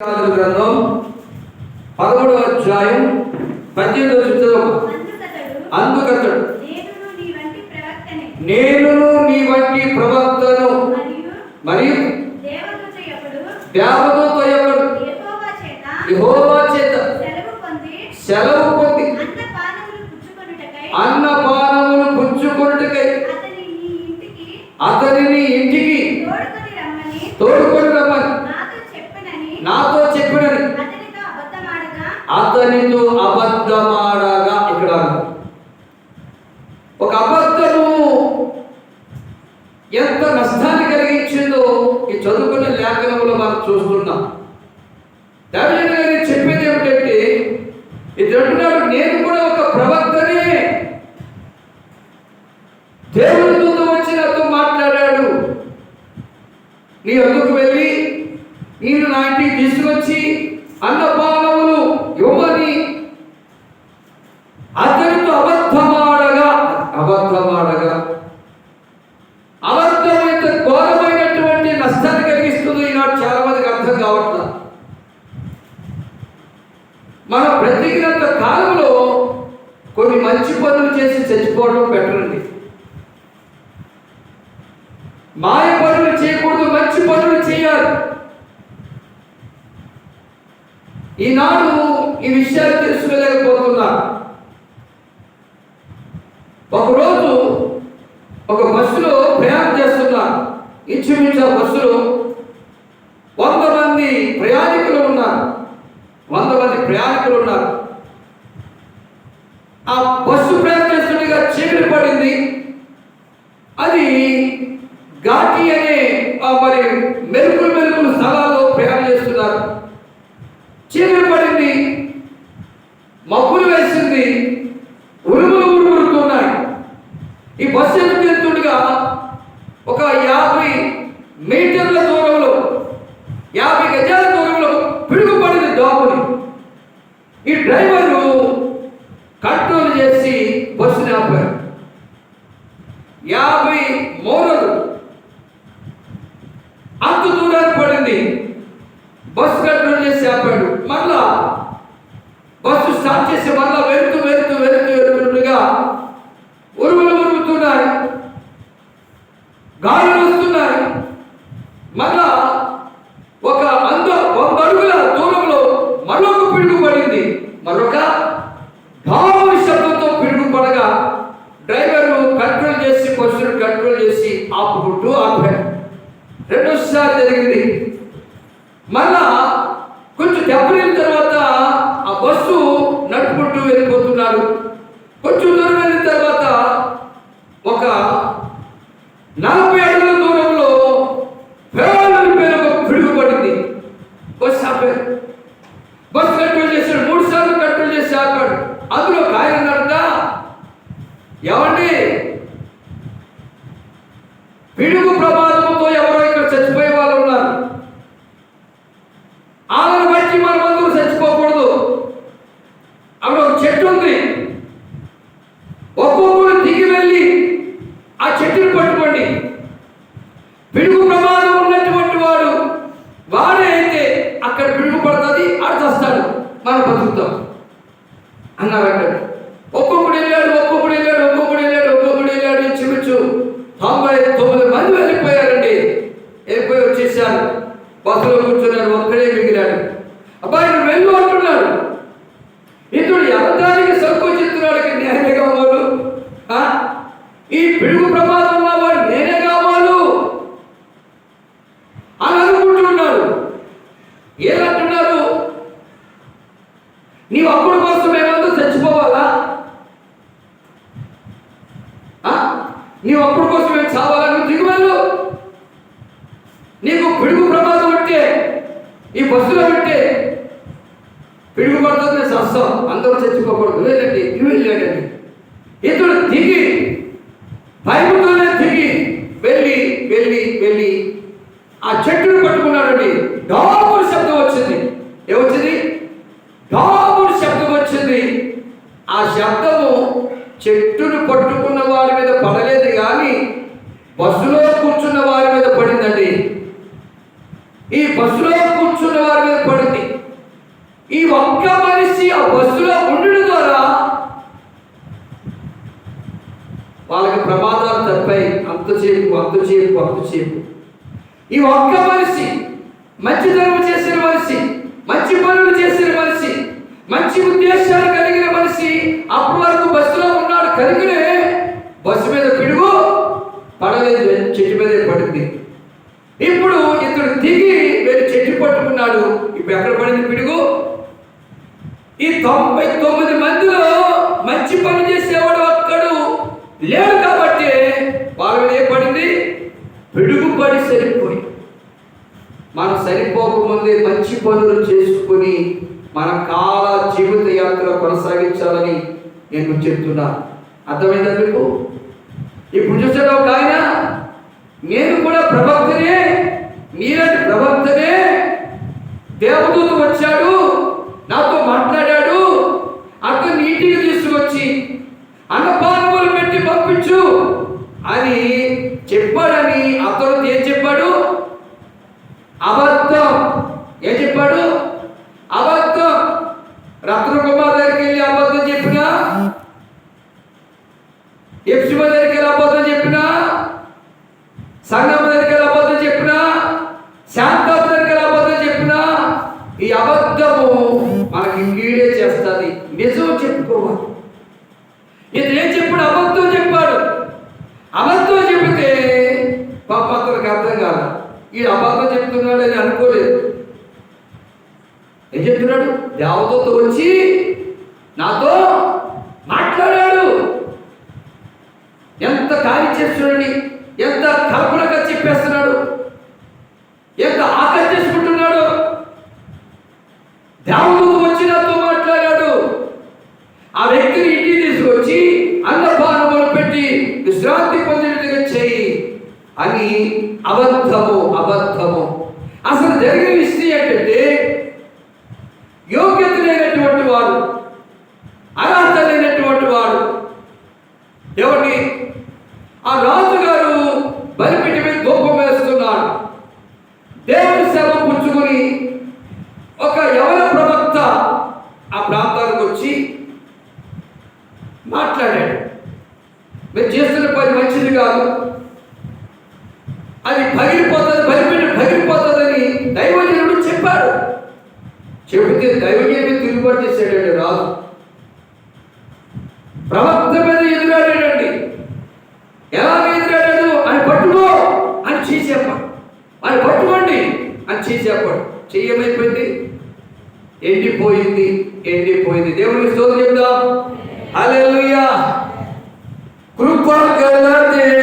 గ్రంథం పదమూడవ అధ్యాయం పద్దెనిమిదవ చదువు అందుకతడు నేనును నీ వంటి ప్రవక్తనే మరియు దేవదూత యొక్కడు యెహోవా చేత యెహోవా చేత సెలవు పొంది సెలవు పొంది అన్న పానములు పుచ్చుకొనుటకై అన్నపానములు పుచ్చుకొనుటకై అతని నీ ఇంటికి అతనిని ఇంటికి తోడుకొని రమ్మని తోడుకొని రమ్మని నాతో చెప్పనని నాతో చెప్పినని అతనితో అబద్ధమాడగా అతనితో అబద్ధమాడగా ఇక్కడ ఒక అబద్ధము ఎంత నష్టాన్ని కలిగించిందో ఈ చదువుకున్న లేఖనంలో మనం చూస్తున్నాం. దావిద గారు చెప్పేది ఏమిటంటే ఇది అంటున్నాడు నేను కూడా ఒక ప్రవక్తనే. దేవుడు దూత వచ్చి నాతో మాట్లాడాడు. నీ అందుకు వెళ్ళి నేను నా ఇంటికి తీసుకొచ్చి అన్న ఇవ్వమని అతనితో అబద్ధమాడగా అబద్ధమాడగా అబద్ధం ఎంత ఘోరమైనటువంటి నష్టాన్ని కలిగిస్తుంది ఈనాడు చాలా మందికి అర్థం కావట్లేదు మనం బ్రతికినంత కాలంలో కొన్ని మంచి పనులు చేసి చచ్చిపోవడం పెట్టరండి మాయ పనులు చేయకూడదు మంచి పనులు చేయాలి. ఈనాడు ఈ విషయాలు తెలుసుకోలేకపోతున్నా. ఒకరోజు ఒక బస్సులో ప్రయాణం చేస్తున్నా. ఇంచుమించు ఆ బస్సులో వంద మంది ప్రయాణికులు ఉన్నారు. వంద మంది ప్రయాణికులు ఉన్నారు. ఆ బస్సు ప్రయాణిస్తుండగా చీకటి పడింది. అది ఘాటి అనే ఆ మరి మెరుపులు మెరుపులు స్థలాల్లో ప్రయాణం చేస్తున్నారు. చీకటి పడింది. మబ్బులు వేసింది. ఉరుములు ఉరుములుతున్నాయి ఈ బస్సు ఎందుకు వెళ్తుండగా ఈ డ్రైవరు కంట్రోల్ చేసి బస్సుని ఆపారు. యాభై మోరలు అంత దూరానికి పడింది. బస్సు కంట్రోల్ చేసి ఆపాడు. మళ్ళా బస్సు స్టార్ట్ చేసి మళ్ళా వెళ్తూ వెళ్తూ వెళ్తూ వెళ్తుండగా ఉరుములు ఉరుముతున్నాయి గాలులు వస్తున్నాయి మళ్ళా ఒక అంద వంద అడుగుల దూరంలో మరొక పిడుగు పడింది మరొక ధామ శబ్దంతో పిడుగు పడగా డ్రైవర్ కంట్రోల్ చేసి బస్సును కంట్రోల్ చేసి ఆపుకుంటూ ఆపాడు రెండోసారి జరిగింది. మళ్ళా కొంచెం దెబ్బతిన తర్వాత ఆ బస్సు నడుపుకుంటూ వెళ్ళిపోతున్నారు. కొంచెం దూరం వెళ్ళిన తర్వాత ఒక నలభై అడుగుల దూరంలో పేరు పేరు ఒక పిడుగు పడింది బస్సు ఆపారు బస్సు కంట్రోల్ చేశాడు మూడు సార్లు కంట్రోల్ చేసి ఆపాడు అందులో ఒక ఆయన అన్నాడట ఏమండి పిడుగు ప్రమాదంతో ఎవరో ఇక్కడ చచ్చిపోయే వాళ్ళు ఉన్నారు ఆమెను బట్టి మనం అందరూ చచ్చిపోకూడదు అక్కడ ఒక చెట్టు ఉంది ఒక్కొక్కరు దిగి వెళ్ళి ఆ చెట్టుని పట్టుకోండి. పిడుగు ప్రమాదం ఉన్నటువంటి వాడు వాడే అయితే అక్కడ పిడుగు పడుతుంది ఆడు మనం బతుకుతాం. అన్నారు అక్కడ వెళ్ళాడు ఒక్కొక్కడు వెళ్ళాడు ఒక్కొక్కడు వెళ్ళాడు ఒక్కొక్కడు వెళ్ళాడు ఇంచుమించు తొంభై తొమ్మిది మంది వెళ్ళిపోయారండి వెళ్ళిపోయి వచ్చేసారు బస్సులో కూర్చున్నాడు ఒక్కడే మిగిలాడు అబ్బాయి నువ్వు వెళ్ళు అంటున్నాడు ఇతడు ఎవరికి సంకోచిస్తున్నాడు నేనే కావాలి ఆ? ఈ పిడుగు ప్రమాదం ఉన్నవాడు నేనే కావాలు అని అనుకుంటున్నాడు ఏమంటున్నారు నీవు అప్పుడు కోసం ఏమందో చచ్చిపోవాలా ఆ? నీవు ఒక్కడి కోసం మేము చావాలా దిగువెళ్ళు నీకు పిడుగు ప్రమాదం ఉంటే ఈ బస్సులో ఉంటే పిడుగు పడుతుంది మేము చస్తాం అందరూ చచ్చిపోకూడదు. లేదండి నువ్వు వెళ్ళాడండి ఇతడు దిగి భయముతోనే దిగి వెళ్ళి వెళ్ళి వెళ్ళి ఆ చెట్టును పట్టుకున్నాడండి. డాబుడు శబ్దం వచ్చింది. ఏమొచ్చింది? డాబుడు శబ్దం వచ్చింది. ఆ శబ్దము చెట్టును పట్టుకున్న వారి మీద పడలేదు కానీ బస్సులో కూర్చున్న వారి మీద పడిందండి. ఈ బస్సులో కూర్చున్న వారి మీద పడింది. ఈ ఒక్క మనిషి ఆ బస్సులో ఉండడం ద్వారా వాళ్ళకి ప్రమాదాలు తప్పాయి. అంతసేపు అంత చేపు. ఈ ఒక్క మనిషి మంచి ధర్మం చేసిన మనిషి మంచి పనులు చేసిన మనిషి మంచి ఉద్దేశాలు కలిగిన మనిషి అప్పటి వరకు బస్సులో ఉన్నాడు. కలిగినే బస్సు మీద పిడుగు పడలేదు చెట్టు మీదే పడింది. ఇప్పుడు ఇతడు దిగి వెళ్ళి చెట్టు పట్టుకున్నాడు. ఇప్పుడు ఎక్కడ పడింది పిడుగు? ఈ తొంభై తొమ్మిది మందిలో మంచి పని చేసేవాడు ఒక్కడు లేడు కాబట్టి వాళ్ళ మీద ఏం పడింది? పిడుగు పడి సరిపోయి మనం సరిపోకముందే మంచి పనులు చేసుకుని మన కాల జీవిత యాత్ర కొనసాగించాలని నేను చెప్తున్నా. అర్థమైందా మీకు? ఇప్పుడు చూసాడు ఒక ఆయన నేను కూడా ప్రవక్తనే నీలాంటి ప్రవక్తనే దేవదూత వచ్చాడు నాతో మాట్లాడాడు అతను నీటికి తీసుకొచ్చి అన్నపానములు పెట్టి పంపించు అని చెప్పాడని అతను ఏం చెప్పాడు? అబద్ధం. ఏం చెప్పాడు? అబద్ధం. రత్న కుమార్ దగ్గరికి వెళ్ళి అబద్ధం చెప్పినా? ఎప్సిమ దగ్గరికి వెళ్ళి అబద్ధం చెప్పినా సంగమ దగ్గరికి వెళ్ళి అబద్ధం చెప్పినా శాంతమ్మ దగ్గరికి వెళ్ళి అబద్ధం చెప్పినా ఈ అబద్ధము మనకి కీడే చేస్తుంది నిజం చెప్పుకోవాలి ఇది ఏం చెప్పాడు అబద్ధం చెప్పాడు అబద్ధం చెబితే పాప అతనికి అర్థం కాదు ఈ అబద్ధం చెప్తున్నాడు అని అనుకోలేదు ఏం చెప్తున్నాడు దేవదూత వచ్చి నాతో మాట్లాడాడు? ఎంత కార్యం చేస్తున్నాడని ఎంత కల్పనగా చెప్పేస్తున్నాడు? ఎంత ఆకర్షించుకుంటున్నాడు దేవదూత వచ్చి నాతో మాట్లాడాడు. ఆ వ్యక్తిని ఇంటికి తీసుకొచ్చి అన్నపానములు పెట్టి విశ్రాంతి పొందినట్టుగా చేయి అని అబద్ధము అబద్ధము. అసలు జరిగిన విషయం ఏంటంటే యోగ్యత లేనటువంటి వారు అర్హత లేనటువంటి వారు. ఎవరిని? ఆ రాజుగారు బలిపిటి మీద దూపం వేస్తున్నారు. దేవుని సేవ పుచ్చుకొని ఒక యవన ప్రవక్త ఆ ప్రాంతానికి వచ్చి మాట్లాడాడు. మీరు చేస్తున్న పని మంచిది కాదు. దైవజనుడు తిరుగుబాటు చేశాడండి రాజు. ప్రవక్త మీద ఎదురాడాడండి. ఎలాగ ఎదురాడాడు? అని పట్టుకో అని చేసేపాడు అని పట్టుకోండి అని చేసేపాడు చెయ్యమైపోయింది? ఎండిపోయింది ఎండిపోయింది. దేవునికి స్తోత్రం చెప్దాం. హల్లెలూయా. కృపగల